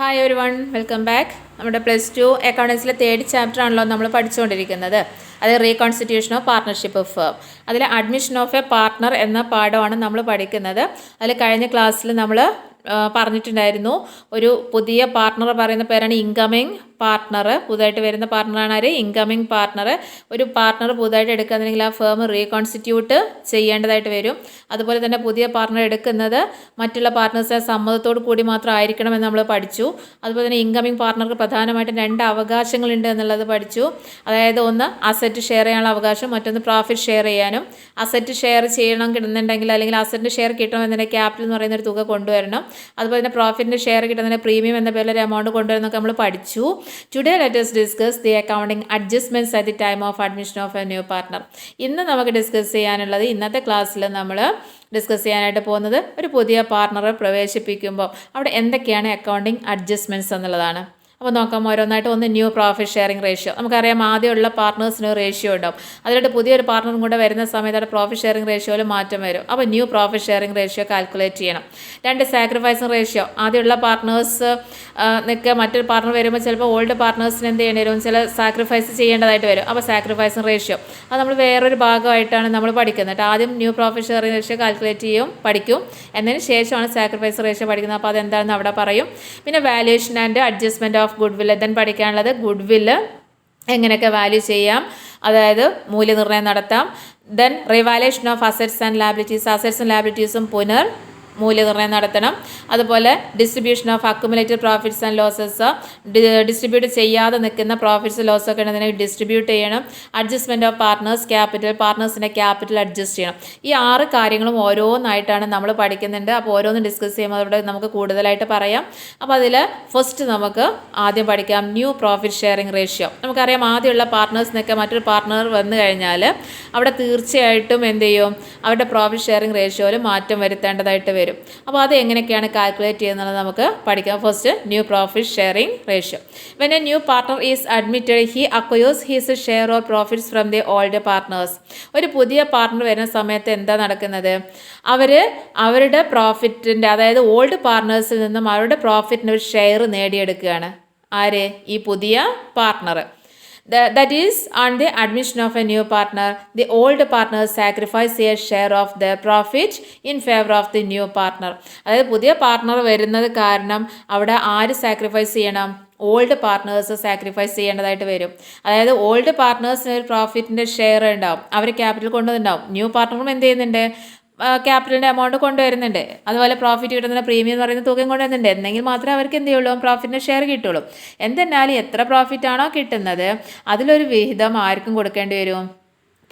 Hi ഒരു one welcome back നമ്മുടെ plus two അക്കൗണ്ടൻസിലെ തേർഡ് ചാപ്റ്റർ ആണല്ലോ നമ്മൾ പഠിച്ചുകൊണ്ടിരിക്കുന്നത്. അത് reconstitution of partnership of firm അതിൽ അഡ്മിഷൻ ഓഫ് എ പാർട്ട്ണർ എന്ന പാഠമാണ് നമ്മൾ പഠിക്കുന്നത്. അതിൽ കഴിഞ്ഞ ക്ലാസ്സിൽ നമ്മൾ പറഞ്ഞിട്ടുണ്ടായിരുന്നു. ഒരു പുതിയ പാർട്ട്ണർ പറയുന്ന പേരാണ് ഇൻകമിങ് പാർട്ണർ പുതുതായിട്ട് വരുന്ന പാർട്ട്ണറാണ് ആര്? ഇൻകമിങ് പാർട്ട്ണർ ഒരു പാർട്ട്ണർ പുതുതായിട്ട് എടുക്കുന്നതെങ്കിൽ ആ ഫേം റീകോൺസ്റ്റിറ്റ്യൂട്ട് ചെയ്യേണ്ടതായിട്ട് വരും. അതുപോലെ തന്നെ പുതിയ പാർട്ട്ണർ എടുക്കുന്നത് മറ്റുള്ള പാർട്ട്നേഴ്സിന്റെ സമ്മതത്തോടു കൂടി മാത്രം ആയിരിക്കണമെന്ന് നമ്മൾ പഠിച്ചു. അതുപോലെ തന്നെ ഇൻകമിങ് പാർട്ട്ണർക്ക് പ്രധാനമായിട്ടും രണ്ട് അവകാശങ്ങളുണ്ട് എന്നുള്ളത് പഠിച്ചു. അതായത് ഒന്ന് അസറ്റ് ഷെയർ ചെയ്യാനുള്ള അവകാശം മറ്റൊന്ന് പ്രോഫിറ്റ് ഷെയർ ചെയ്യാനും. അസറ്റ് ഷെയർ ചെയ്യണം കിട്ടുന്നുണ്ടെങ്കിൽ അല്ലെങ്കിൽ അസറ്റിന്റെ ഷെയർ കിട്ടണമെന്നുണ്ടെങ്കിൽ ക്യാപിറ്റൽ എന്ന് പറയുന്ന ഒരു തുക കൊണ്ടുവരണം. അതുപോലെ തന്നെ പ്രോഫിറ്റിന്റെ ഷെയർ കിട്ടുന്നതിന് പ്രീമിയം എന്ന പേരിൽ ഒരു എമൗണ്ട് കൊണ്ടുവരുന്നൊക്കെ നമ്മൾ പഠിച്ചു. Today let's discuss the accounting adjustments at the time of admission of a new partner ഇന്ന് നമുക്ക് ഡിസ്കസ് ചെയ്യാനുള്ളത് ഇന്നത്തെ ക്ലാസ്സിൽ നമ്മൾ ഡിസ്കസ് ചെയ്യാനായിട്ട് പോകുന്നത് ഒരു പുതിയ പാർട്ണറെ പ്രവേശിപ്പിക്കുമ്പോൾ അവിടെ എന്തൊക്കെയാണ് അക്കൗണ്ടിങ് അഡ്ജസ്റ്റ്മെന്റ്സ് എന്നുള്ളതാണ്. അപ്പോൾ നോക്കാം ഓരോന്നായിട്ട് ഒന്ന് ന്യൂ പ്രോഫിറ്റ് ഷെയറിംഗ് റേഷ്യോ നമുക്കറിയാം ആദ്യമുള്ള പാർട്ട്നേഴ്സിന് റേഷ്യോ ഉണ്ടാവും. അതിലോട്ട് പുതിയൊരു പാർട്ട്ണറും കൂടെ വരുന്ന സമയത്ത് അവിടെ പ്രോഫിറ്റ് ഷെയറിംഗ് റേഷ്യോയിൽ മാറ്റം വരും. അപ്പോൾ new profit sharing ratio calculate ചെയ്യണം. രണ്ട് സാക്രിഫൈസിങ് റേഷ്യോ ആദ്യമുള്ള പാർട്ട്നേഴ്സ് നിൽക്കുക മറ്റൊരു പാർട്ണർ വരുമ്പോൾ ചിലപ്പോൾ ഓൾഡ് പാർട്ട്നേഴ്സിന് എന്ത് ചെയ്യേണ്ടി ചില സാക്രിഫൈസ് ചെയ്യേണ്ടതായിട്ട് വരും. അപ്പോൾ സാക്രിഫൈസിങ് റേഷ്യോ അത് നമ്മൾ വേറൊരു ഭാഗമായിട്ടാണ് നമ്മൾ പഠിക്കുന്നത്. ആദ്യം new profit sharing ratio calculate ചെയ്യും പഠിക്കും. എന്നതിന് ശേഷമാണ് സാക്രിഫൈസ് റേഷ്യോ പഠിക്കുന്നത്. അപ്പോൾ അതെന്താണെന്ന് അവിടെ പറയും. പിന്നെ valuation and adjustment of goodwill then പഠിക്കാനുള്ളത് ഗുഡ് വില്ല് എങ്ങനെയൊക്കെ വാല്യൂ ചെയ്യാം അതായത് മൂല്യനിർണയം നടത്താം. Then revaluation of assets and liabilities അസറ്റ്സും ലാബിലിറ്റീസും പുനർ മൂല്യനിർണയം നടത്തണം. അതുപോലെ distribution of accumulated profits and losses distribute ചെയ്യാതെ നിൽക്കുന്ന പ്രോഫിറ്റ്സ് ലോസ് ഒക്കെ ഉണ്ടെങ്കിൽ ഡിസ്ട്രിബ്യൂട്ട് ചെയ്യണം. അഡ്ജസ്റ്റ്മെന്റ് ഓഫ് പാർട്ട്നേഴ്സ് ക്യാപിറ്റൽ പാർട്ട്നേഴ്സിന്റെ ക്യാപിറ്റൽ അഡ്ജസ്റ്റ് ചെയ്യണം. ഈ ആറ് കാര്യങ്ങളും ഓരോന്നായിട്ടാണ് നമ്മൾ പഠിക്കുന്നുണ്ട്. അപ്പോൾ ഓരോന്ന് ഡിസ്കസ് ചെയ്യുമ്പോൾ നമുക്ക് കൂടുതലായിട്ട് പറയാം. അപ്പോൾ അതിൽ ഫസ്റ്റ് നമുക്ക് ആദ്യം പഠിക്കാം ന്യൂ പ്രോഫിറ്റ് ഷെയറിംഗ് റേഷ്യോ നമുക്കറിയാം ആദ്യമുള്ള പാർട്ട്നേഴ്സിനൊക്കെ മറ്റൊരു പാർട്ട്ണർ വന്നു കഴിഞ്ഞാൽ അവിടെ തീർച്ചയായിട്ടും എന്ത് ചെയ്യും? അവരുടെ പ്രോഫിറ്റ് ഷെയറിംഗ് റേഷ്യോയിൽ മാറ്റം വരുത്തേണ്ടതായിട്ട് വരും. അപ്പോൾ അത് എങ്ങനെയൊക്കെയാണ് കാൽക്കുലേറ്റ് ചെയ്യുന്നത് നമുക്ക് പഠിക്കാം. First new profit sharing ratio when a new partner is admitted he acquires his share or profits from the old partners ഒരു പുതിയ പാർട്ണർ വരുന്ന സമയത്ത് എന്താ നടക്കുന്നത്? അവർ അവരുടെ പ്രോഫിറ്റിന്റെ അതായത് ഓൾഡ് പാർട്ട്നേഴ്സിൽ നിന്നും അവരുടെ പ്രോഫിറ്റിന്റെ ഒരു ഷെയർ നേടിയെടുക്കുകയാണ്. ആര്? ഈ പുതിയ partner that is on the admission of a new partner the old partner sacrifice a share of their profit in favor of the new partner. അതായത് പുതിയ പാർട്ട്ണർ വരുന്നത് കാരണം അവിടെ ആര് സാക്രിഫൈസ് ചെയ്യണം? ഓൾഡ് പാർട്ട്നേഴ്സ് സാക്രിഫൈസ് ചെയ്യേണ്ടതായിട്ട് വരും. അതായത് ഓൾഡ് പാർട്ട്നേഴ്സിന് ഒരു പ്രോഫിറ്റിന്റെ ഷെയർ ഉണ്ടാവും. അവർ ക്യാപിറ്റൽ കൊണ്ടുവന്നിട്ടുണ്ടാവും ന്യൂ പാർട്ട്ണറും എന്ത് ചെയ്യുന്നുണ്ട്? ക്യാപിറ്റലിന്റെ എമൗണ്ട് കൊണ്ടുവരുന്നുണ്ട്. അതുപോലെ പ്രോഫിറ്റ് കിട്ടുന്ന പ്രീമിയം എന്ന് പറയുന്ന തുകയും കൊണ്ടുവരുന്നുണ്ട്. എന്നെങ്കിൽ മാത്രമേ അവർക്ക് എന്ത് ചെയ്യുള്ളൂ? പ്രോഫിറ്റിന്റെ ഷെയർ കിട്ടുള്ളൂ. എന്തെന്നാലും എത്ര പ്രോഫിറ്റ് ആണോ കിട്ടുന്നത്? അതിലൊരു വിഹിതം ആർക്കും കൊടുക്കേണ്ടി വരും?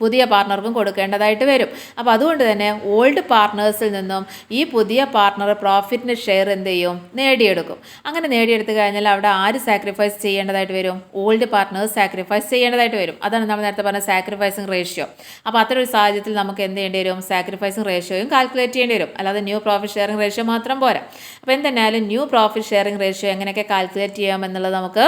പുതിയ പാർട്ണർക്കും കൊടുക്കേണ്ടതായിട്ട് വരും. അപ്പോൾ അതുകൊണ്ട് തന്നെ ഓൾഡ് പാർട്ട്നേഴ്സിൽ നിന്നും ഈ പുതിയ പാർട്ണർ പ്രോഫിറ്റിന് ഷെയർ എന്ത് ചെയ്യും? നേടിയെടുക്കും. അങ്ങനെ നേടിയെടുത്ത് കഴിഞ്ഞാൽ അവിടെ ആര് സാക്രിഫൈസ് ചെയ്യേണ്ടതായിട്ട് വരും? ഓൾഡ് പാർട്ട്നേഴ്സ് സാക്രിഫൈസ് ചെയ്യേണ്ടതായിട്ട് വരും. അതാണ് നമ്മൾ നേരത്തെ പറഞ്ഞ സാക്രിഫൈസിങ് റേഷ്യോ അപ്പോൾ അത്തരം ഒരു സാഹചര്യത്തിൽ നമുക്ക് എന്ത് ചെയ്യേണ്ടി വരും? സാക്രിഫൈസിങ് റേഷ്യോയും കാൽക്കുലേറ്റ് ചെയ്യേണ്ടി വരും. അല്ലാതെ ന്യൂ പ്രോഫിറ്റ് ഷെയറിംഗ് റേഷ്യോ മാത്രം പോരാ. അപ്പോൾ എന്തെന്നാലും ന്യൂ പ്രോഫിറ്റ് ഷെയറിംഗ് റേഷ്യോ എങ്ങനെയൊക്കെ കാൽക്കുലേറ്റ് ചെയ്യാമെന്നുള്ളത് നമുക്ക്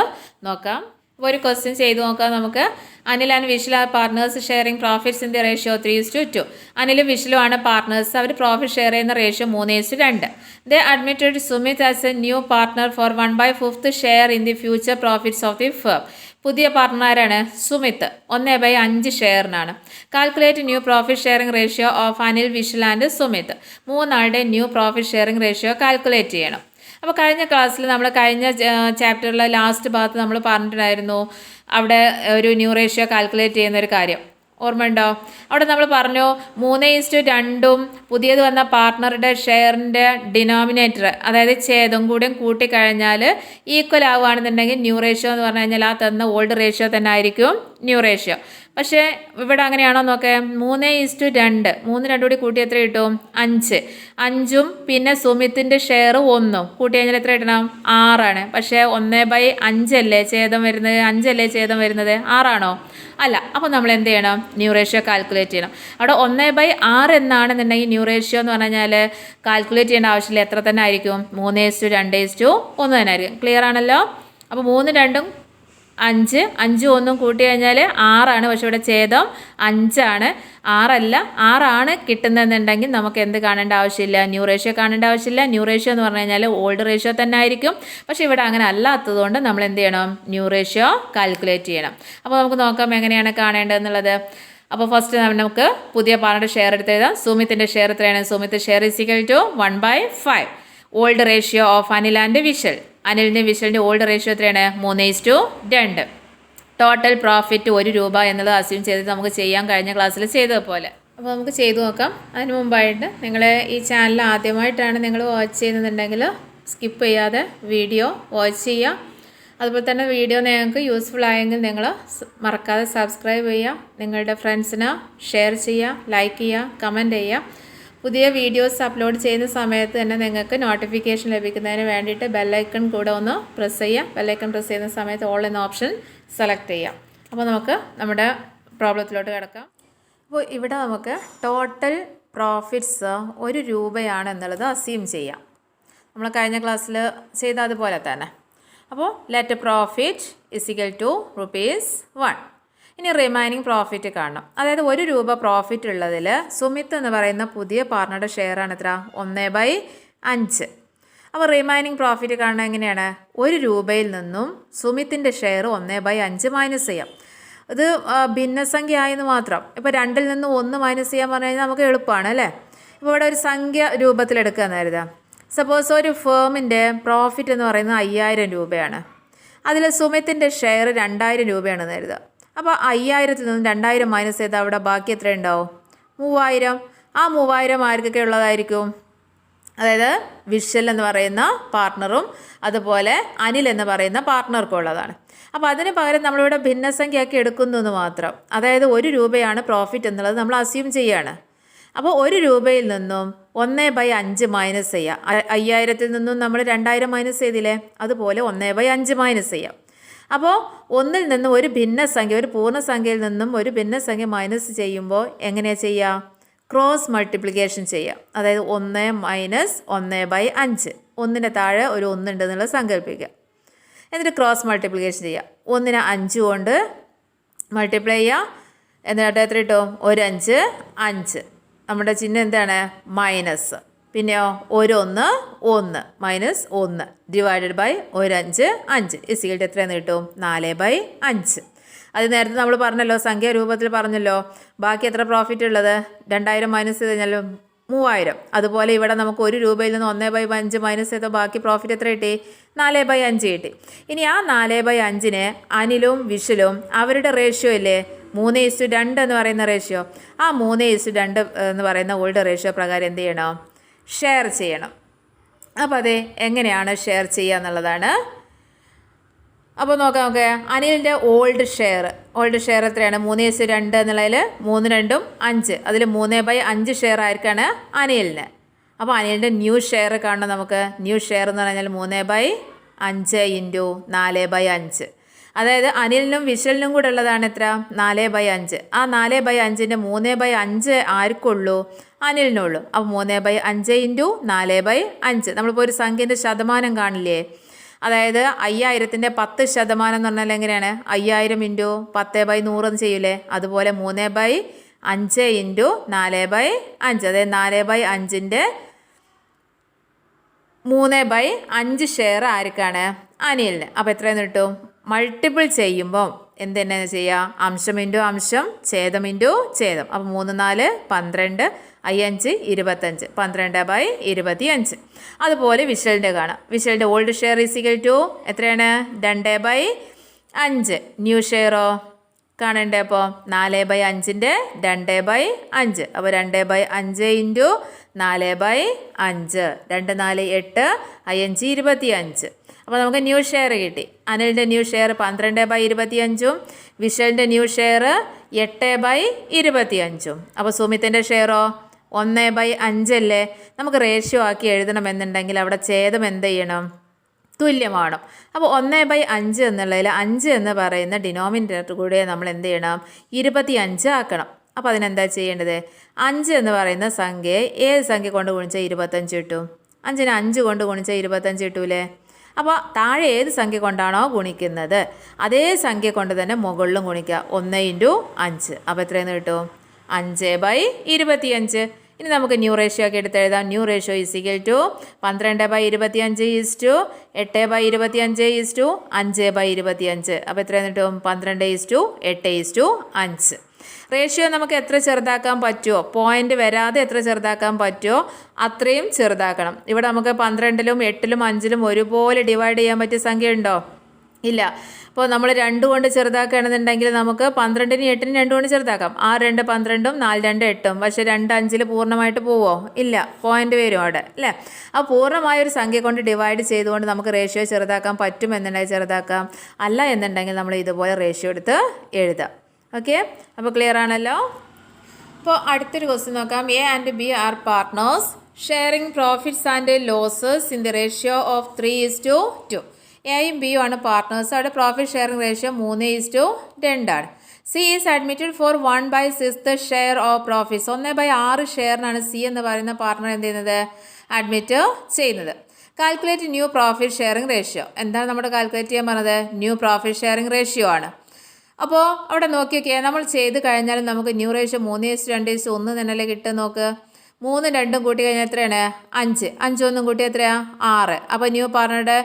നോക്കാം. ഒരു ക്വസ്റ്റ്യൻ ചെയ്ത് നോക്കാം നമുക്ക്. Anil and Vishal are partners sharing profits in the ratio three is to two അനിലും വിഷിലും ആണ് പാർട്ട്നേഴ്സ് അവർ പ്രോഫിറ്റ് ഷെയർ ചെയ്യുന്ന റേഷ്യോ മൂന്ന് ഇസ് രണ്ട്. The admitted Sumit as a new partner for one by fifth share in the future profits of the firm പുതിയ പാർട്ട്ണറാണ് സുമിത്ത്. ഒന്ന് by അഞ്ച് ഷെയറിനാണ് calculate new profit sharing ratio of Anil Vishal and Sumit മൂന്നാളുടെ new profit sharing ratio calculate ചെയ്യണം. അപ്പോൾ കഴിഞ്ഞ ക്ലാസ്സിൽ നമ്മൾ കഴിഞ്ഞ ചാപ്റ്ററിലെ ലാസ്റ്റ് ഭാഗത്ത് നമ്മൾ പറഞ്ഞിട്ടുണ്ടായിരുന്നു അവിടെ ഒരു ന്യൂ റേഷ്യോ കാൽക്കുലേറ്റ് ചെയ്യുന്ന ഒരു കാര്യം. ഓർമ്മയുണ്ടോ? അവിടെ നമ്മൾ പറഞ്ഞു മൂന്ന് ഈസ്റ്റു രണ്ടും പുതിയത് വന്ന പാർട്ട്ണറുടെ ഷെയറിന്റെ ഡിനോമിനേറ്റർ അതായത് ഛേദം കൂടിയും കൂട്ടിക്കഴിഞ്ഞാൽ ഈക്വൽ ആവുകയാണെന്നുണ്ടെങ്കിൽ ന്യൂ റേഷ്യോ എന്ന് പറഞ്ഞു കഴിഞ്ഞാൽ ആ തന്ന ഓൾഡ് റേഷ്യോ തന്നെ ആയിരിക്കും ന്യൂ റേഷ്യോ പക്ഷേ ഇവിടെ അങ്ങനെയാണോ നോക്കേ? മൂന്ന് ഈസ്റ്റു രണ്ട്. മൂന്ന് രണ്ടും കൂടി കൂട്ടി എത്ര കിട്ടും? അഞ്ച്. അഞ്ചും പിന്നെ സുമിത്തിന്റെ ഷെയർ ഒന്നും. കൂട്ടി കഴിഞ്ഞാൽ എത്ര കിട്ടണം? ആറാണ്. പക്ഷേ ഒന്ന് ബൈ അഞ്ചല്ലേ ഛേദം വരുന്നത്? അഞ്ചല്ലേ ഛേദം വരുന്നത്? ആറാണോ? അല്ല അപ്പോൾ നമ്മൾ എന്ത് ചെയ്യണം? ന്യൂ റേഷ്യോ കാൽക്കുലേറ്റ് ചെയ്യണം. അവിടെ ഒന്ന് ബൈ ആറ് എന്നാണെന്നുണ്ടെങ്കിൽ ന്യൂ റേഷ്യോ എന്ന് പറഞ്ഞു കഴിഞ്ഞാൽ കാൽക്കുലേറ്റ് ചെയ്യേണ്ട ആവശ്യമില്ല. എത്ര തന്നെ ആയിരിക്കും? മൂന്ന് ഈസ്റ്റു രണ്ട് ഈസ്റ്റു ഒന്ന് തന്നെ ആയിരിക്കും. ക്ലിയർ ആണല്ലോ? അപ്പോൾ മൂന്ന് രണ്ടും അഞ്ച്. അഞ്ചും ഒന്നും കൂട്ടി കഴിഞ്ഞാൽ ആറാണ്. പക്ഷെ ഇവിടെ ഛേദം അഞ്ചാണ്. ആറല്ല. ആറാണ് കിട്ടുന്നതെന്നുണ്ടെങ്കിൽ നമുക്ക് എന്ത് കാണേണ്ട ആവശ്യമില്ല? ന്യൂ റേഷ്യോ കാണേണ്ട ആവശ്യമില്ല. ന്യൂ റേഷ്യോ എന്ന് പറഞ്ഞു കഴിഞ്ഞാൽ ഓൾഡ് റേഷ്യോ തന്നെ ആയിരിക്കും. പക്ഷേ ഇവിടെ അങ്ങനെ അല്ലാത്തതുകൊണ്ട് നമ്മൾ എന്ത് ചെയ്യണം? ന്യൂ റേഷ്യോ കാൽക്കുലേറ്റ് ചെയ്യണം. അപ്പോൾ നമുക്ക് നോക്കാം എങ്ങനെയാണ് കാണേണ്ടതെന്നുള്ളത്. അപ്പോൾ ഫസ്റ്റ് നമുക്ക് പുതിയ പാർട്ടിയുടെ ഷെയർ എടുത്ത് എഴുതാം. സുമിത്തിന്റെ ഷെയർ എത്രയാണ്? Sumit share is equal to one by five. Old ratio of Anil and Vishal അനിലിന്റെ വിഷലിന്റെ ഓൾഡ് റേഷ്യോ എത്രയാണ്? മൂന്ന് ഈസ് ടു രണ്ട്. ടോട്ടൽ പ്രോഫിറ്റ് ഒരു രൂപ എന്നുള്ളത് അസ്യൂം ചെയ്ത് നമുക്ക് ചെയ്യാൻ കഴിഞ്ഞ ക്ലാസ്സിൽ ചെയ്തതുപോലെ. അപ്പോൾ നമുക്ക് ചെയ്തു നോക്കാം. അതിന് മുമ്പായിട്ട് നിങ്ങൾ ഈ ചാനൽ ആദ്യമായിട്ടാണ് നിങ്ങൾ വാച്ച് ചെയ്യുന്നുണ്ടെങ്കിൽ സ്കിപ്പ് ചെയ്യാതെ വീഡിയോ വാച്ച് ചെയ്യുക. അതുപോലെ തന്നെ വീഡിയോ നിങ്ങൾക്ക് യൂസ്ഫുൾ ആയെങ്കിൽ നിങ്ങൾ മറക്കാതെ സബ്സ്ക്രൈബ് ചെയ്യുക. നിങ്ങളുടെ ഫ്രണ്ട്സിനെ ഷെയർ ചെയ്യുക ലൈക്ക് ചെയ്യുക കമന്റ് ചെയ്യുക. പുതിയ വീഡിയോസ് അപ്ലോഡ് ചെയ്യുന്ന സമയത്ത് തന്നെ നിങ്ങൾക്ക് നോട്ടിഫിക്കേഷൻ ലഭിക്കുന്നതിന് വേണ്ടിയിട്ട് ബെല്ലൈക്കൺ കൂടെ ഒന്ന് പ്രസ് ചെയ്യാം. ബെല്ലൈക്കൺ പ്രസ് ചെയ്യുന്ന സമയത്ത് ഓൾ എന്ന ഓപ്ഷൻ സെലക്ട് ചെയ്യാം. അപ്പോൾ നമുക്ക് നമ്മുടെ പ്രോബ്ലത്തിലോട്ട് കിടക്കാം. അപ്പോൾ ഇവിടെ നമുക്ക് ടോട്ടൽ പ്രോഫിറ്റ്സ് ഒരു രൂപയാണ് എന്നുള്ളത് അസ്യൂം ചെയ്യാം. നമ്മൾ കഴിഞ്ഞ ക്ലാസ്സിൽ ചെയ്ത അതുപോലെ തന്നെ. അപ്പോൾ let profit is equal to rupees one ഇനി റിമൈനിങ് പ്രോഫിറ്റ് കാണണം. അതായത് ഒരു രൂപ പ്രോഫിറ്റ് ഉള്ളതിൽ സുമിത്ത് എന്ന് പറയുന്ന പുതിയ പാർട്ണറുടെ ഷെയറാണ് എത്ര ഒന്ന് ബൈ അഞ്ച്. അപ്പോൾ റിമൈനിങ് പ്രോഫിറ്റ് കാണുന്നത് എങ്ങനെയാണ്? ഒരു രൂപയിൽ നിന്നും സുമിത്തിന്റെ ഷെയർ ഒന്ന് ബൈ അഞ്ച് മൈനസ് ചെയ്യാം. ഇത് ഭിന്നസംഖ്യ ആയെന്ന് മാത്രം. ഇപ്പോൾ രണ്ടിൽ നിന്ന് ഒന്ന് മൈനസ് ചെയ്യാൻ പറഞ്ഞു കഴിഞ്ഞാൽ നമുക്ക് എളുപ്പമാണ് അല്ലേ? ഇപ്പോൾ ഇവിടെ ഒരു സംഖ്യ രൂപത്തിലെടുക്കുക എന്ന് കരുതാം സപ്പോസ് ഒരു ഫേമിന്റെ പ്രോഫിറ്റ് എന്ന് പറയുന്നത് അയ്യായിരം രൂപയാണ്. അതിൽ സുമിത്തിന്റെ ഷെയർ രണ്ടായിരം രൂപയാണെന്ന് കരുതുക. അപ്പോൾ അയ്യായിരത്തിൽ നിന്ന് രണ്ടായിരം മൈനസ് ചെയ്താൽ അവിടെ ബാക്കി എത്ര ഉണ്ടാവും? മൂവായിരം. ആ മൂവായിരം ആർക്കൊക്കെ ഉള്ളതായിരിക്കും? അതായത് വിഷൽ എന്ന് പറയുന്ന പാർട്ട്ണറും അതുപോലെ അനിൽ എന്ന് പറയുന്ന പാർട്ട്ണർക്കും ഉള്ളതാണ്. അപ്പോൾ അതിന് പകരം നമ്മളിവിടെ ഭിന്നസംഖ്യയാക്കി എടുക്കുന്നു മാത്രം. അതായത് ഒരു രൂപയാണ് പ്രോഫിറ്റ് എന്നുള്ളത് നമ്മൾ അസ്യൂം ചെയ്യുകയാണ് അപ്പോൾ ഒരു രൂപയിൽ നിന്നും ഒന്ന് ബൈ അഞ്ച് മൈനസ് ചെയ്യാം. അയ്യായിരത്തിൽ നിന്നും നമ്മൾ രണ്ടായിരം മൈനസ് ചെയ്തില്ലേ? അതുപോലെ ഒന്ന് ബൈ അഞ്ച് മൈനസ് ചെയ്യാം. അപ്പോൾ ഒന്നിൽ നിന്നും ഒരു ഭിന്നസംഖ്യ ഒരു പൂർണസംഖ്യയിൽ നിന്നും ഒരു ഭിന്നസംഖ്യ മൈനസ് ചെയ്യുമ്പോൾ എങ്ങനെയാണ് ചെയ്യുക? ക്രോസ് മൾട്ടിപ്ലിക്കേഷൻ ചെയ്യുക. അതായത് ഒന്ന് മൈനസ് ഒന്ന് ബൈ അഞ്ച്. ഒന്നിന്റെ താഴെ ഒരു ഒന്നുണ്ട് എന്നുള്ളത് സങ്കല്പിക്കുക. എന്നിട്ട് ക്രോസ് മൾട്ടിപ്ലിക്കേഷൻ ചെയ്യുക. ഒന്നിന് അഞ്ച് കൊണ്ട് മൾട്ടിപ്ലൈ ചെയ്യുക. എന്നിട്ട് എത്ര കിട്ടും? ഒരു അഞ്ച്. അഞ്ച്. നമ്മുടെ ചിഹ്നം എന്താണ്? മൈനസ് പിന്നെയോ ഒരൊന്ന് ഒന്ന് മൈനസ് ഒന്ന് ഡിവൈഡഡ് ബൈ ഒരഞ്ച് അഞ്ച്. ഇസികളുടെ എത്രയെന്ന് കിട്ടും? നാല് ബൈ അഞ്ച്. അത് നേരത്തെ നമ്മൾ പറഞ്ഞല്ലോ സംഖ്യാ രൂപത്തിൽ പറഞ്ഞല്ലോ. ബാക്കി എത്ര പ്രോഫിറ്റ് ഉള്ളത്? രണ്ടായിരം മൈനസ് ചെയ്ത് കഴിഞ്ഞാൽ മൂവായിരം. അതുപോലെ ഇവിടെ നമുക്ക് ഒരു രൂപയിൽ നിന്ന് ഒന്നേ ബൈ അഞ്ച് മൈനസ് ചെയ്തോ ബാക്കി പ്രോഫിറ്റ് എത്ര കിട്ടി? നാല് ബൈ അഞ്ച് കിട്ടി. ഇനി ആ നാല് ബൈ അഞ്ചിന് അനിലും വിഷലും അവരുടെ റേഷ്യോ ഇല്ലേ? മൂന്ന് ഇസ്റ്റു രണ്ട് എന്ന് പറയുന്ന റേഷ്യോ ആ മൂന്ന് ഇസ്റ്റു രണ്ട് എന്ന് പറയുന്ന ഓൾഡ് റേഷ്യോ പ്രകാരം എന്ത് ചെയ്യണം? ഷെയർ ചെയ്യണം. അപ്പോൾ അതെ എങ്ങനെയാണ് ഷെയർ ചെയ്യുക എന്നുള്ളതാണ്. അപ്പോൾ നോക്കാം നമുക്ക്. അനിലിന്റെ ഓൾഡ് ഷെയർ. ഓൾഡ് ഷെയർ എത്രയാണ്? മൂന്ന് എസ് രണ്ട് എന്നുള്ളതിൽ മൂന്ന് രണ്ടും അഞ്ച്. അതിൽ മൂന്ന് ബൈ അഞ്ച് ഷെയർ ആയിരിക്കാണ് അനിലിന്. അപ്പോൾ അനിലിന്റെ ന്യൂ ഷെയർ കാണണം നമുക്ക്. ന്യൂ ഷെയർ എന്ന് പറഞ്ഞാൽ മൂന്ന് ബൈ അഞ്ച് ഇന്റു നാല് ബൈ അഞ്ച്. അതായത് അനിലിനും വിശലിനും കൂടെ ഉള്ളതാണ് എത്ര? നാല് ബൈ അഞ്ച്. ആ നാല് ബൈ അഞ്ചിന്റെ മൂന്ന് ബൈ അഞ്ച് ആർക്കുള്ളൂ? അനിലിനുള്ളൂ. അപ്പോൾ മൂന്ന് ബൈ അഞ്ച് ഇന്റു നാല് ബൈ അഞ്ച്. നമ്മളിപ്പോൾ ഒരു സംഖ്യന്റെ ശതമാനം കാണില്ലേ? അതായത് അയ്യായിരത്തിന്റെ പത്ത് ശതമാനം എന്ന് പറഞ്ഞാൽ എങ്ങനെയാണ്? അയ്യായിരം ഇന്റു പത്ത് ബൈ നൂറെന്ന് ചെയ്യൂലേ? അതുപോലെ മൂന്ന് ബൈ അഞ്ച് ഇന്റു നാല് ബൈ അഞ്ച്. അതായത് നാല് ബൈ അഞ്ചിന്റെ മൂന്ന് ബൈ അഞ്ച് ഷെയർ ആർക്കാണ്? അനിലിന്. അപ്പോൾ എത്രയെന്ന് കിട്ടും? മൾട്ടിപ്പിൾ ചെയ്യുമ്പോൾ എന്ത് തന്നെ ചെയ്യുക അംശം ഇന്റു അംശം ഛേദം ഇന്റു ഛേദം. അപ്പോൾ മൂന്ന് നാല് പന്ത്രണ്ട് അയ്യഞ്ച് ഇരുപത്തഞ്ച്. പന്ത്രണ്ട് ബൈ ഇരുപത്തി അഞ്ച് അതുപോലെ വിശലിന്റെ കാണാം. വിശലിന്റെ old share is equal to എത്രയാണ്? രണ്ട് ബൈ അഞ്ച്. ന്യൂ ഷെയറോ കാണണ്ടേ അപ്പോൾ നാല് ബൈ അഞ്ചിന്റെ രണ്ട് ബൈ അഞ്ച്. അപ്പോൾ രണ്ട് ബൈ അഞ്ച് ഇന്റു നാല് ബൈ അഞ്ച്. രണ്ട് നാല് എട്ട് അയ്യഞ്ച് ഇരുപത്തി അഞ്ച് അപ്പോൾ നമുക്ക് ന്യൂ ഷെയർ കിട്ടി. അനിലിന്റെ ന്യൂ ഷെയർ പന്ത്രണ്ട് ബൈ ഇരുപത്തി അഞ്ചും വിശലിന്റെ ന്യൂ ഷെയർ എട്ട് ബൈ ഇരുപത്തി അഞ്ചും അപ്പോൾ സുമിത്തിന്റെ ഷെയറോ? ഒന്ന് ബൈ അഞ്ചല്ലേ? നമുക്ക് റേഷ്യോ ആക്കി എഴുതണമെന്നുണ്ടെങ്കിൽ അവിടെ ഛേദം എന്ത് ചെയ്യണം? തുല്യമാണ് അപ്പോൾ ഒന്ന് ബൈ അഞ്ച് എന്നുള്ളതിൽ അഞ്ച് എന്ന് പറയുന്ന ഡിനോമിനേറ്റർ കൂടെ നമ്മൾ എന്ത് ചെയ്യണം? ഇരുപത്തി അഞ്ച് ആക്കണം. അപ്പോൾ അതിനെന്താ ചെയ്യേണ്ടത്? അഞ്ച് എന്ന് പറയുന്ന സംഖ്യയെ ഏത് സംഖ്യ കൊണ്ട് ഗുണിച്ചാൽ ഇരുപത്തഞ്ച് കിട്ടും? അഞ്ചിന് അഞ്ച് കൊണ്ട് ഗുണിച്ചാൽ ഇരുപത്തഞ്ച് കിട്ടൂലേ? അപ്പോൾ താഴെ ഏത് സംഖ്യ കൊണ്ടാണോ ഗുണിക്കുന്നത്? അതേ സംഖ്യ കൊണ്ട് തന്നെ മുകളിലും ഗുണിക്കുക. ഒന്ന് ഇന്റു അഞ്ച്. അപ്പോൾ എത്രയെന്ന് കിട്ടും? അഞ്ച് ബൈ ഇരുപത്തിയഞ്ച്. ഇനി നമുക്ക് ന്യൂ റേഷ്യോ ഒക്കെ എടുത്ത് എഴുതാം. New ratio is equal to പന്ത്രണ്ട് ബൈ ഇരുപത്തിയഞ്ച് ഈസ് ടു എട്ട് ബൈ ഇരുപത്തിയഞ്ച് ഈസ് ടു അഞ്ച് ബൈ ഇരുപത്തിയഞ്ച്. അപ്പോൾ എത്രയെന്ന് കിട്ടും? പന്ത്രണ്ട് ഈസ് ടു എട്ട് ഈസ് ടു അഞ്ച്. റേഷ്യോ നമുക്ക് എത്ര ചെറുതാക്കാൻ പറ്റുമോ പോയിന്റ് വരാതെ എത്ര ചെറുതാക്കാൻ പറ്റുമോ അത്രയും ചെറുതാക്കണം. ഇവിടെ നമുക്ക് പന്ത്രണ്ടിലും എട്ടിലും അഞ്ചിലും ഒരുപോലെ ഡിവൈഡ് ചെയ്യാൻ പറ്റിയ സംഖ്യ ഉണ്ടോ ഇല്ല. അപ്പോൾ നമ്മൾ രണ്ട് കൊണ്ട് ചെറുതാക്കുകയാണെന്നുണ്ടെങ്കിൽ നമുക്ക് പന്ത്രണ്ടിന് എട്ടിന് രണ്ട് കൊണ്ട് ചെറുതാക്കാം. ആ രണ്ട് പന്ത്രണ്ടും നാല് രണ്ട് എട്ടും. പക്ഷേ രണ്ട് അഞ്ചിൽ പൂർണമായിട്ട് പോവോ? ഇല്ല. പോയിന്റ് വരും അവിടെ. അല്ലേ? ആ പൂർണമായ ഒരു സംഖ്യ കൊണ്ട് ഡിവൈഡ് ചെയ്തുകൊണ്ട് നമുക്ക് റേഷ്യോ ചെറുതാക്കാൻ പറ്റും എന്നുണ്ടെങ്കിൽ ചെറുതാക്കാം. അല്ല എന്നുണ്ടെങ്കിൽ നമ്മൾ ഇതുപോലെ റേഷ്യോ എടുത്ത് എഴുതാം. ഓക്കെ അപ്പോൾ ക്ലിയർ ആണല്ലോ? അപ്പോൾ അടുത്തൊരു ക്വസ്റ്റ്യൻ നോക്കാം. A and B are partners sharing profits and losses in the ratio of three is to two എയും ബിയും ആണ് പാർട്ട്നേഴ്സ് അവിടെ പ്രോഫിറ്റ് ഷെയറിംഗ് റേഷ്യോ മൂന്ന് ഈസ് ടു രണ്ടാണ് C is admitted for one by sixth share of profits ഒന്ന് by ആറ് ഷെയറിനാണ് C എന്ന് പറയുന്ന പാർട്ട്ണർ എന്ത് ചെയ്യുന്നത്? അഡ്മിറ്റ് ചെയ്യുന്നത്. Calculate new profit sharing ratio എന്താണ് നമ്മുടെ കാൽക്കുലേറ്റ് ചെയ്യാൻ പറഞ്ഞത്? ന്യൂ പ്രോഫിറ്റ് ഷെയറിംഗ് റേഷ്യോ ആണ്. അപ്പോൾ അവിടെ നോക്കിയൊക്കെ നമ്മൾ ചെയ്ത് കഴിഞ്ഞാലും നമുക്ക് ന്യൂ മൂന്ന് ദിവസം രണ്ട് ദിവസം ഒന്ന് തന്നെയല്ലേ കിട്ടുക നോക്ക്. മൂന്നും രണ്ടും കൂട്ടി കഴിഞ്ഞാൽ എത്രയാണ്? അഞ്ച്. അഞ്ചൊന്നും കൂട്ടി എത്രയാണ് ആറ്. അപ്പോൾ ന്യൂ പാർട്ണറുടെ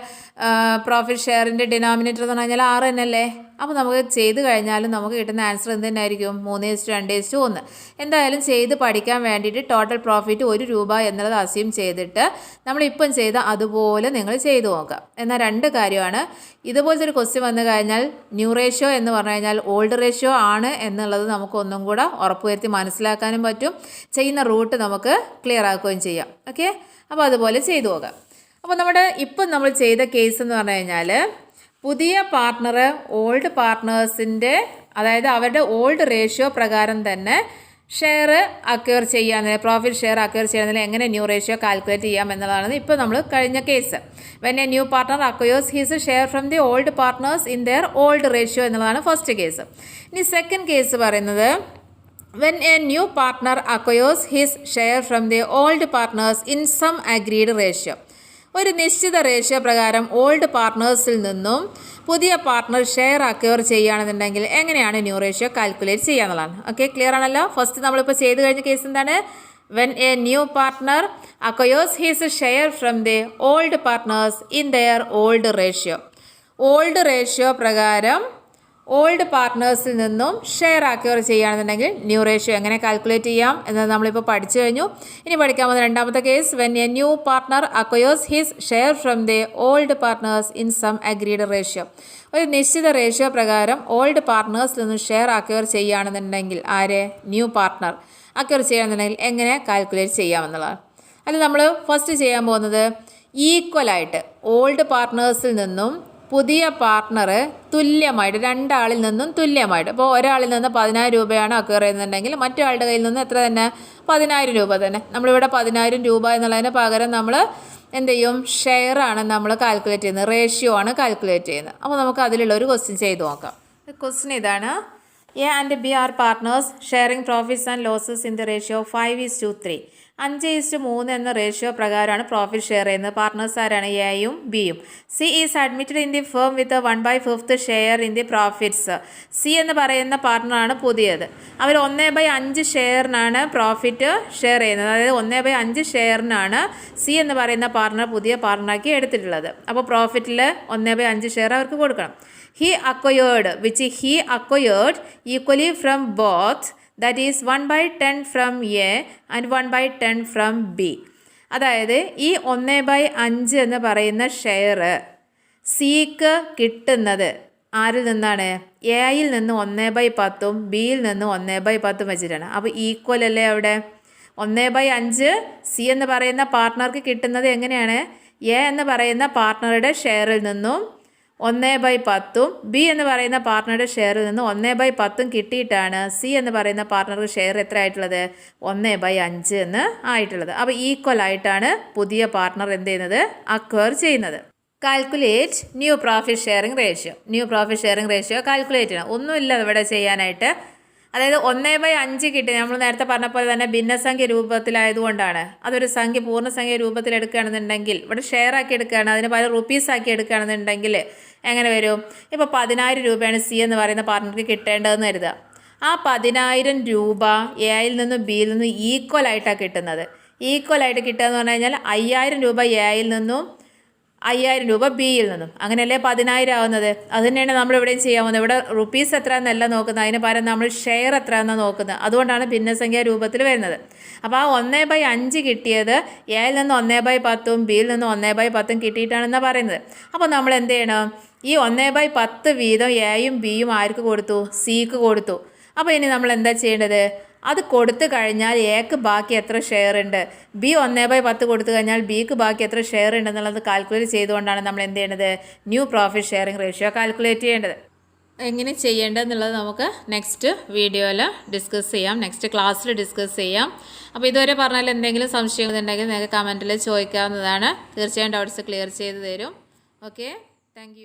പ്രോഫിറ്റ് ഷെയറിന്റെ ഡിനോമിനേറ്റർ എന്ന് പറഞ്ഞാൽ ആറ് തന്നെയല്ലേ? അപ്പോൾ നമുക്ക് ചെയ്ത് കഴിഞ്ഞാലും നമുക്ക് കിട്ടുന്ന ആൻസർ എന്ത് തന്നെയായിരിക്കും? മൂന്ന് ഇസ്റ്റു രണ്ട് ഇസ്റ്റു ഒന്ന്. എന്തായാലും ചെയ്ത് പഠിക്കാൻ വേണ്ടിയിട്ട് ടോട്ടൽ പ്രോഫിറ്റ് ഒരു രൂപ എന്നുള്ളത് അസ്യൂം ചെയ്തിട്ട് നമ്മളിപ്പം ചെയ്ത അതുപോലെ നിങ്ങൾ ചെയ്തു നോക്കുക. എന്നാൽ രണ്ട് കാര്യമാണ്. ഇതുപോലത്തെ ഒരു ക്വസ്റ്റ്യൻ വന്നു കഴിഞ്ഞാൽ ന്യൂ റേഷ്യോ എന്ന് പറഞ്ഞു കഴിഞ്ഞാൽ ഓൾഡ് റേഷ്യോ ആണ് എന്നുള്ളത് നമുക്ക് ഒന്നും കൂടെ ഉറപ്പുവരുത്തി മനസ്സിലാക്കാനും പറ്റും. ചെയ്യുന്ന റൂട്ട് നമുക്ക് ക്ലിയർ ആക്കുകയും ചെയ്യാം. ഓക്കെ അപ്പോൾ അതുപോലെ ചെയ്തു പോകാം അപ്പോൾ നമ്മുടെ ഇപ്പം നമ്മൾ ചെയ്ത കേസ് എന്ന് പറഞ്ഞു കഴിഞ്ഞാൽ പുതിയ പാർട്ണർ ഓൾഡ് പാർട്ട്നേഴ്സിന്റെ അതായത് അവരുടെ ഓൾഡ് റേഷ്യോ പ്രകാരം തന്നെ ഷെയർ അക്വയർ ചെയ്യാൻ പ്രോഫിറ്റ് ഷെയർ അക്വയർ ചെയ്യുന്നതിൽ എങ്ങനെ ന്യൂ റേഷ്യോ കാൽക്കുലേറ്റ് ചെയ്യാം എന്നുള്ളതാണ് ഇപ്പോൾ നമ്മൾ കഴിഞ്ഞ case when a new partner acquires his share from the old partners in their old ratio എന്നുള്ളതാണ് ഫസ്റ്റ് കേസ് ഇനി സെക്കൻഡ് കേസ് പറയുന്നത് when a new partner acquires his share from the old partners in some agreed ratio. ഒരു നിശ്ചിത ratio പ്രകാരം old പാർട്ട്നേഴ്സിൽ നിന്നും പുതിയ partner share acquire ചെയ്യുകയാണെന്നുണ്ടെങ്കിൽ എങ്ങനെയാണ് ന്യൂ റേഷ്യോ കാൽക്കുലേറ്റ് ചെയ്യുക എന്നുള്ളതാണ് ഓക്കെ ക്ലിയർ ആണല്ലോ? ഫസ്റ്റ് നമ്മളിപ്പോൾ ചെയ്ത് കഴിഞ്ഞ കേസ് എന്താണ്? When a new partner acquires his share from the old partners in their old ratio old ratio പ്രകാരം ഓൾഡ് പാർട്ട്നേഴ്സിൽ നിന്നും ഷെയർ അക്വയർ ചെയ്യുകയാണെന്നുണ്ടെങ്കിൽ ന്യൂ റേഷ്യോ എങ്ങനെ കാൽക്കുലേറ്റ് ചെയ്യാം എന്നത് നമ്മളിപ്പോൾ പഠിച്ചു കഴിഞ്ഞു. ഇനി പഠിക്കാൻ പോകുന്ന രണ്ടാമത്തെ case when a new partner acquires his share from the old partners in some agreed ratio ഒരു നിശ്ചിത റേഷ്യോ പ്രകാരം ഓൾഡ് പാർട്ട്നേഴ്സിൽ നിന്നും ഷെയർ അക്വയർ ചെയ്യുകയാണെന്നുണ്ടെങ്കിൽ ആരെ? ന്യൂ പാർട്ട്ണർ അക്വയർ ചെയ്യുകയാണെന്നുണ്ടെങ്കിൽ എങ്ങനെ കാൽക്കുലേറ്റ് ചെയ്യാമെന്നുള്ളതാണ്. അതിൽ നമ്മൾ ഫസ്റ്റ് ചെയ്യാൻ പോകുന്നത് ഈക്വലായിട്ട് ഓൾഡ് പാർട്ട്നേഴ്സിൽ നിന്നും പുതിയ പാർട്ട്ണർ തുല്യമായിട്ട് രണ്ടാളിൽ നിന്നും തുല്യമായിട്ട്. ഇപ്പോൾ ഒരാളിൽ നിന്ന് പതിനായിരം രൂപയാണ് അക്വയർ മറ്റൊരാളുടെ കയ്യിൽ നിന്ന് എത്ര തന്നെ? പതിനായിരം രൂപ തന്നെ. നമ്മളിവിടെ പതിനായിരം രൂപ എന്നുള്ളതിന് പകരം നമ്മൾ എന്ത് ചെയ്യും? ഷെയർ ആണ് നമ്മൾ കാൽക്കുലേറ്റ് ചെയ്യുന്നത്. റേഷ്യോ ആണ് കാൽക്കുലേറ്റ് ചെയ്യുന്നത്. അപ്പോൾ നമുക്ക് അതിലുള്ള ഒരു ക്വസ്റ്റ്യൻ ചെയ്ത് നോക്കാം. ക്വസ്റ്റ്യൻ ഇതാണ്. A and B are partners sharing profits and losses in the ratio five is to three അഞ്ച് ഈസ്റ്റ് മൂന്ന് എന്ന റേഷ്യോ പ്രകാരമാണ് പ്രോഫിറ്റ് ഷെയർ ചെയ്യുന്നത്. പാർട്ട്നേഴ്സ് ആരാണ്? എയും ബിയും C is admitted in the firm with one by fifth share in the profits C എന്ന് പറയുന്ന പാർട്ട്ണറാണ് പുതിയത്. അവർ ഒന്നേ ബൈ അഞ്ച് ഷെയറിനാണ് പ്രോഫിറ്റ് ഷെയർ ചെയ്യുന്നത്. അതായത് ഒന്നേ ബൈ അഞ്ച് ഷെയറിനാണ് സി എന്ന് പറയുന്ന പാർട്ട്ണർ പുതിയ പാർട്ട്ണറാക്കി എടുത്തിട്ടുള്ളത്. അപ്പോൾ പ്രോഫിറ്റിൽ ഒന്നേ ബൈ അഞ്ച് ഷെയർ അവർക്ക് കൊടുക്കണം. He acquired which he acquired equally from both that is one by ten from A and one by ten from B അതായത് ഈ ഒന്ന് ബൈ അഞ്ച് എന്ന് പറയുന്ന ഷെയർ സിക്ക് കിട്ടുന്നത് ആരിൽ നിന്നാണ്? എയിൽ നിന്ന് ഒന്ന് ബൈ പത്തും ബിയിൽ നിന്ന് ഒന്ന് ബൈ പത്തും വെച്ചിട്ടാണ്. അപ്പോൾ ഈക്വൽ അല്ലേ അവിടെ? ഒന്ന് ബൈ അഞ്ച് സി എന്ന് പറയുന്ന പാർട്ട്ണർക്ക് കിട്ടുന്നത് എങ്ങനെയാണ്? എ എന്ന് പറയുന്ന പാർട്ട്ണറുടെ ഷെയറിൽ നിന്നും ഒന്ന് ബൈ പത്തും ബി എന്ന് പറയുന്ന പാർട്ട്ണറുടെ ഷെയറിൽ നിന്ന് ഒന്ന് ബൈ പത്തും കിട്ടിയിട്ടാണ് സി എന്ന് പറയുന്ന പാർട്ട്ണർക്ക് ഷെയർ എത്ര ആയിട്ടുള്ളത്? ഒന്ന് ബൈ അഞ്ച് എന്ന് ആയിട്ടുള്ളത്. അപ്പോൾ ഈക്വൽ ആയിട്ടാണ് പുതിയ പാർട്ട്ണർ എന്ത് ചെയ്യുന്നത്? അക്വയർ ചെയ്യുന്നത്. Calculate new profit sharing ratio new profit sharing ratio calculate ചെയ്യണം. ഒന്നുമില്ല ഇവിടെ ചെയ്യാനായിട്ട്. അതായത് ഒന്നേ ബൈ അഞ്ച് കിട്ടി. നമ്മൾ നേരത്തെ പറഞ്ഞ പോലെ തന്നെ ഭിന്നസംഖ്യ രൂപത്തിലായതുകൊണ്ടാണ്. അതൊരു സംഖ്യ പൂർണസംഖ്യ രൂപത്തിൽ എടുക്കുകയാണെന്നുണ്ടെങ്കിൽ ഇവിടെ ഷെയർ ആക്കി എടുക്കുകയാണ്. അതിന് പല റുപ്പീസ് ആക്കി എടുക്കുകയാണെന്നുണ്ടെങ്കിൽ എങ്ങനെ വരും? ഇപ്പോൾ പതിനായിരം രൂപയാണ് സി എന്ന് പറയുന്ന പാർട്ണർക്ക് കിട്ടേണ്ടതെന്ന് കരുതുക. ആ പതിനായിരം രൂപ എയിൽ നിന്നും ബിയിൽ നിന്നും ഈക്വൽ ആയിട്ടാണ് കിട്ടുന്നത്. ഈക്വൽ ആയിട്ട് കിട്ടുക എന്ന് പറഞ്ഞു കഴിഞ്ഞാൽ അയ്യായിരം രൂപ എയിൽ നിന്നും അയ്യായിരം രൂപ ബിയിൽ നിന്നും. അങ്ങനെയല്ലേ പതിനായിരം ആവുന്നത്? അത് തന്നെയാണ് നമ്മൾ ഇവിടെയും ചെയ്യാൻ പോകുന്നത്. ഇവിടെ റുപ്പീസ് എത്ര എന്നല്ല നോക്കുന്നത്. അതിന് പകരം നമ്മൾ ഷെയർ എത്ര എന്നാണ് നോക്കുന്നത്. അതുകൊണ്ടാണ് ഭിന്നസംഖ്യ രൂപത്തിൽ വരുന്നത്. അപ്പോൾ ആ ഒന്നേ ബൈ അഞ്ച് കിട്ടിയത് എയിൽ നിന്ന് ഒന്നേ ബൈ പത്തും ബിയിൽ നിന്ന് ഒന്നേ ബൈ പത്തും കിട്ടിയിട്ടാണെന്നാണ് പറയുന്നത്. അപ്പോൾ നമ്മൾ എന്ത് ചെയ്യണം? ഈ ഒന്നേ ബൈ പത്ത് വീതം എയും ബിയും ആർക്ക് കൊടുത്തു? സിക്ക് കൊടുത്തു. അപ്പോൾ ഇനി നമ്മൾ എന്താ ചെയ്യേണ്ടത്? അത് കൊടുത്തു കഴിഞ്ഞാൽ എക്ക് ബാക്കി എത്ര ഷെയർ ഉണ്ട്? ബി ഒന്നേ ബൈ പത്ത് കൊടുത്തു കഴിഞ്ഞാൽ ബിക്ക് ബാക്കി എത്ര ഷെയർ ഉണ്ടെന്നുള്ളത് കാൽക്കുലേറ്റ് ചെയ്തുകൊണ്ടാണ് നമ്മൾ എന്ത് ചെയ്യേണ്ടത്? New profit sharing ratio calculate ചെയ്യേണ്ടത്. എങ്ങനെ ചെയ്യേണ്ടതെന്നുള്ളത് നമുക്ക് നെക്സ്റ്റ് വീഡിയോയിൽ ഡിസ്കസ് ചെയ്യാം. നെക്സ്റ്റ് ക്ലാസ്സിൽ ഡിസ്കസ് ചെയ്യാം. അപ്പോൾ ഇതുവരെ പറഞ്ഞാൽ എന്തെങ്കിലും സംശയങ്ങളുണ്ടെങ്കിൽ നിങ്ങൾക്ക് കമന്റിൽ ചോദിക്കാവുന്നതാണ്. തീർച്ചയായും ഡൗട്ട്സ് ക്ലിയർ ചെയ്ത് തരും. Okay thank